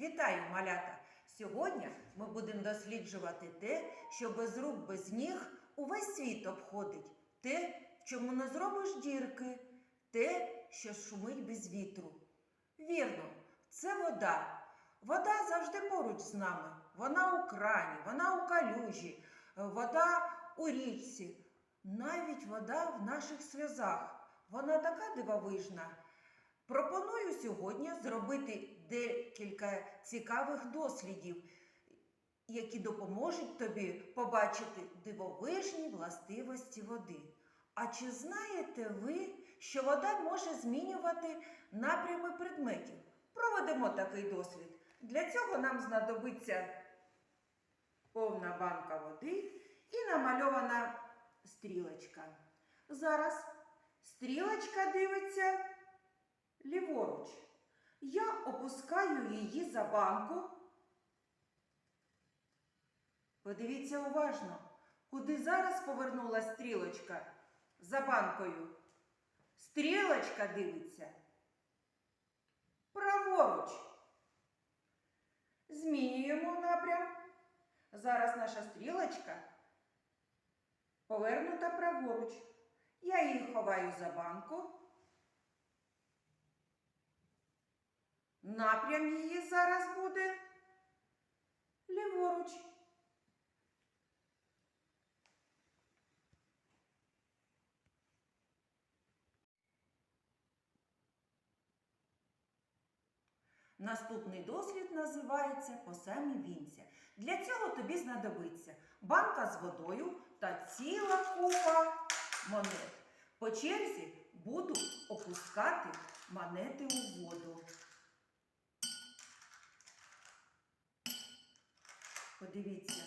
Вітаю, малята! Сьогодні ми будемо досліджувати те, що без рук, без ніг увесь світ обходить, те, чому не зробиш дірки, те, що шумить без вітру. Вірно, це вода. Вода завжди поруч з нами. Вона у крані, вона у калюжі, вода у річці, навіть вода в наших сльозах. Вона така дивовижна. Пропоную сьогодні зробити декілька цікавих дослідів, які допоможуть тобі побачити дивовижні властивості води. А чи знаєте ви, що вода може змінювати напрями предметів? Проведемо такий дослід. Для цього нам знадобиться повна банка води і намальована стрілочка. Зараз стрілочка дивиться ліворуч. Я опускаю її за банку. Подивіться уважно, куди зараз повернула стрілочка за банкою. Стрілочка дивиться. Праворуч. Змінюємо напрям. Зараз наша стрілочка повернута праворуч. Я її ховаю за банку. Напрям її зараз буде ліворуч. Наступний дослід називається по самі вінця. Для цього тобі знадобиться банка з водою та ціла купа монет. По черзі буду опускати монети у воду. Подивіться,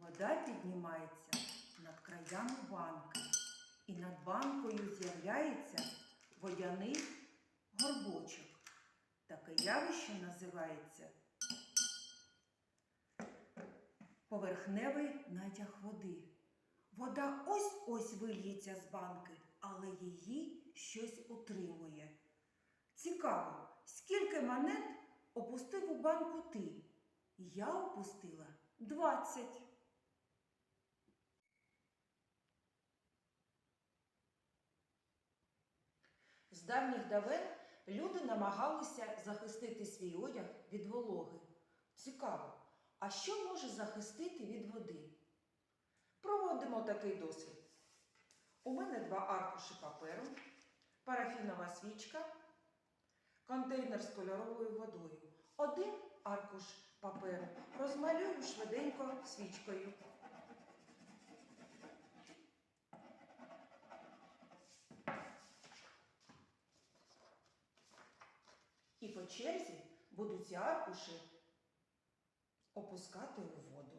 вода піднімається над краями банки, і над банкою з'являється водяний горбочок. Таке явище називається поверхневий натяг води. Вода ось-ось вильється з банки, але її щось утримує. Цікаво, скільки монет опустив у банку ти? Я опустила 20. З давніх давен люди намагалися захистити свій одяг від вологи. Цікаво, а що може захистити від води? Проводимо такий досвід. У мене два аркуші паперу, парафінова свічка, контейнер з кольоровою водою. Один аркуш паперу розмалюю швиденько свічкою. І по черзі буду ці аркуші опускати у воду.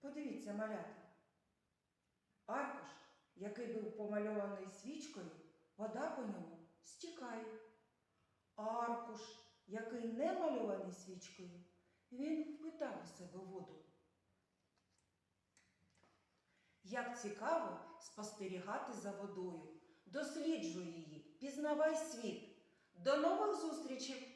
Подивіться, малята. Аркуш, який був помальований свічкою, вода по ньому стікає. Аркуш, який не мальований свічкою, він впитав у себе воду. Як цікаво спостерігати за водою. Досліджуй її, пізнавай світ. До нових зустрічей!